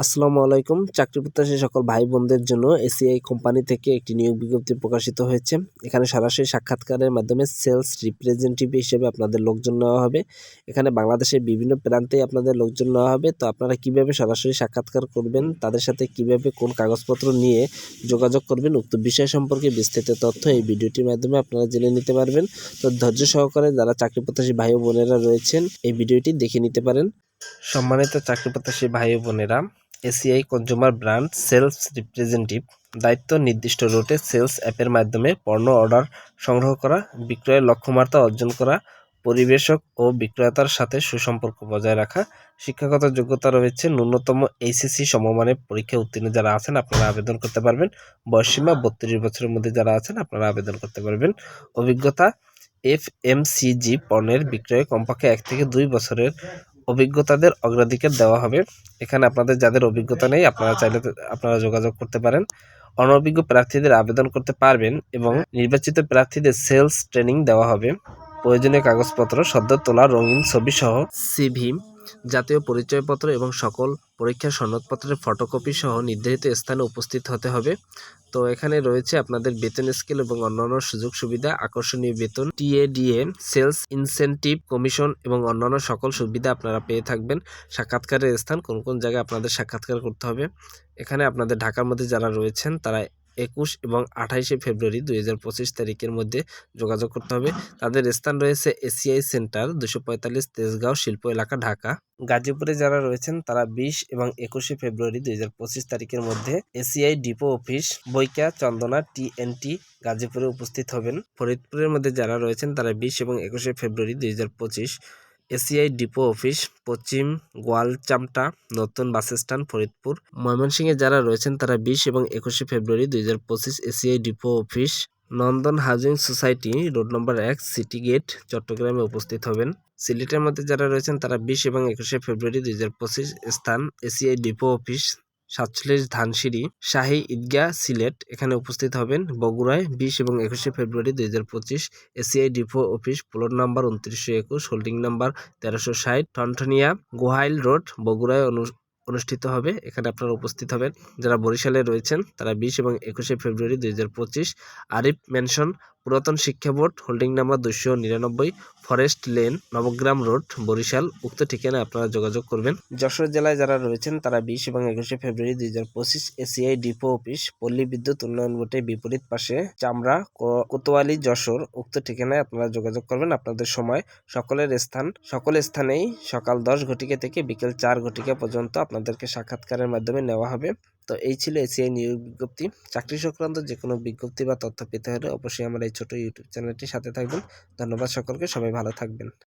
আসসালামু আলাইকুম। চাকরি প্রত্যাশী সকল ভাই বোনদের জন্য এসিআই কোম্পানি থেকে একটি নিয়োগ বিজ্ঞপ্তি প্রকাশিত হয়েছে। এখানে সরাসরি সাক্ষাৎকারের মাধ্যমে সেলস রিপ্রেজেন্টেটিভ হিসেবে আপনাদের লোকজন নেওয়া হবে। এখানে বাংলাদেশের বিভিন্ন প্রান্তে আপনাদের লোকজন নেওয়া হবে। তো আপনারা কীভাবে সরাসরি সাক্ষাৎকার করবেন, তাদের সাথে কীভাবে কোন কাগজপত্র নিয়ে যোগাযোগ করবেন, উক্ত বিষয় সম্পর্কে বিস্তারিত তথ্য এই ভিডিওটির মাধ্যমে আপনারা জেনে নিতে পারবেন। তো ধৈর্য সহকারে যারা চাকরি প্রত্যাশী ভাই বোনেরা রয়েছেন, এই ভিডিওটি দেখে নিতে পারেন। সম্মানিত চাকরি প্রত্যাশী ভাই বোনেরা ACI consumer brand sales representative দায়িত্ব নির্দিষ্ট রুটে সেলস অ্যাপের মাধ্যমে পণ্য অর্ডার সংগ্রহ করা, বিক্রয়ের লক্ষ্যমাত্রা অর্জন করা, পরিবেশক ও বিক্রেতার সাথে সুসম্পর্ক বজায় রাখা। শিক্ষাগত যোগ্যতা রয়েছে ন্যূনতম এইচএসসি সমমানের পরীক্ষা উত্তীর্ণ যারা আছেন আপনারা আবেদন করতে পারবেন। বয়সীমা বত্রিশ বছরের মধ্যে যারা আছেন আপনারা আবেদন করতে পারবেন। অভিজ্ঞতা এফ এম সিজি পণ্যের বিক্রয়ে কমপক্ষে এক থেকে দুই বছরের অভিজ্ঞতাদের অগ্রাধিকার দেওয়া হবে। এখানে আপনাদের যাদের অভিজ্ঞতা নেই, আপনারা চাইলে আপনারা যোগাযোগ করতে পারেন। অনভিজ্ঞ প্রার্থীদের আবেদন করতে পারবেন এবং নির্বাচিত প্রার্থীদের সেলস ট্রেনিং দেওয়া হবে। প্রয়োজনীয় কাগজপত্র, সদ্য তোলা রঙিন ছবি সহ সিভি জাতীয় পরিচয়পত্র এবং সকল পরীক্ষার সনদপত্রের ফটোকপি সহ নির্ধারিত স্থানে উপস্থিত হতে হবে। তো এখানে রয়েছে আপনাদের বেতন স্কেল এবং অন্যান্য সুযোগ সুবিধা, আকর্ষণীয় বেতন, টিএডিএ, সেলস ইনসেন্টিভ কমিশন এবং অন্যান্য সকল সুবিধা আপনারা পেয়ে থাকবেন। সাক্ষাৎকারের স্থান কোন কোন জায়গায় আপনাদের সাক্ষাৎকার করতে হবে। এখানে আপনাদের ঢাকার মধ্যে যারা রয়েছেন তারা একুশ এবং আঠাইশে ফেব্রুয়ারি দুই হাজার পঁচিশ তারিখের মধ্যে যোগাযোগ করতে হবে। তাদের স্থান রয়েছে এসিআই সেন্টার দুশো পঁয়তাল্লিশ তেজগাঁও শিল্প এলাকা, ঢাকা। গাজীপুরে যারা রয়েছেন, তারা বিশ এবং একুশে ফেব্রুয়ারি দুই হাজার পঁচিশ তারিখের মধ্যে এসিআই ডিপো অফিস, বৈকা, চন্দনা, টিএনটি গাজীপুরে উপস্থিত হবেন। ফরিদপুরের মধ্যে যারা রয়েছেন, তারা বিশ এবং একুশে ফেব্রুয়ারি দুই হাজার পঁচিশ এসিআই ডিপো অফিস, পশ্চিম গোয়ালচামটা, নতুন বাসস্ট্যান্ড ফরিদপুর। ময়মনসিংহে যারা রয়েছেন তারা বিশ এবং একুশে ফেব্রুয়ারি দুই হাজার পঁচিশ ACI depot office, Nandan housing society, road number এক, সিটি গেট, চট্টগ্রামে উপস্থিত হবেন। সিলেটের মধ্যে যারা রয়েছেন তারা বিশ এবং একুশে ফেব্রুয়ারি দুই হাজার পঁচিশ স্থান এসিআই ডিপো অফিস। সাতচল্লিশ ধানসিঁড়ি শাহী ঈদগাহ সিলেট। এখানে উপস্থিত হবেন বগুড়ায় বিশ এবং একুশে ফেব্রুয়ারি দুই হাজার পঁচিশ ACI depot office, plot number উনত্রিশশো একুশ, হোল্ডিং নাম্বার তেরোশো ষাট, টনটনিয়া, গোহাইল রোড, বগুড়ায় অনু, অনুষ্ঠিত হবে। এখানে আপনারা উপস্থিত হবেন। যারা বরিশালে রয়েছেন, তারা বিশ এবং একুশে ফেব্রুয়ারি দুই হাজার পঁচিশ আরিফ মেনশন পুরাতন শিক্ষা বোর্ড, হোল্ডিং নাম্বার দুশো নিরানব্বই, forest lane, Nabagram road, Barisal. উক্ত ঠিকানায় আপনারা যোগাযোগ করবেন। যশোর জেলায় যারা রয়েছেন, তারা বিশ এবং একুশে ফেব্রুয়ারি দুই হাজার পঁচিশ এসিআই ডিপো অফিস, পল্লী বিদ্যুৎ উন্নয়ন বোর্ডের বিপরীত পাশে চামড়া কোতোয়ালি, যশোর। উক্ত ঠিকানায় আপনারা যোগাযোগ করবেন। আপনাদের সময় সকলের স্থান, সকল স্থানেই সকাল দশ ঘটিকা থেকে বিকেল চার ঘটিকা পর্যন্ত আপনাদেরকে সাক্ষাৎকারের মাধ্যমে নেওয়া হবে। তো এই ছিল এসিআই নিয়োগ বিজ্ঞপ্তি। চাকরি সংক্রান্ত যে কোনো বিজ্ঞপ্তি বা তথ্য পেতে হলে অবশ্যই আমার এই ছোট ইউটিউব চ্যানেলটির সাথে থাকবেন। ধন্যবাদ সকলকে, সবাই ভালো থাকবেন।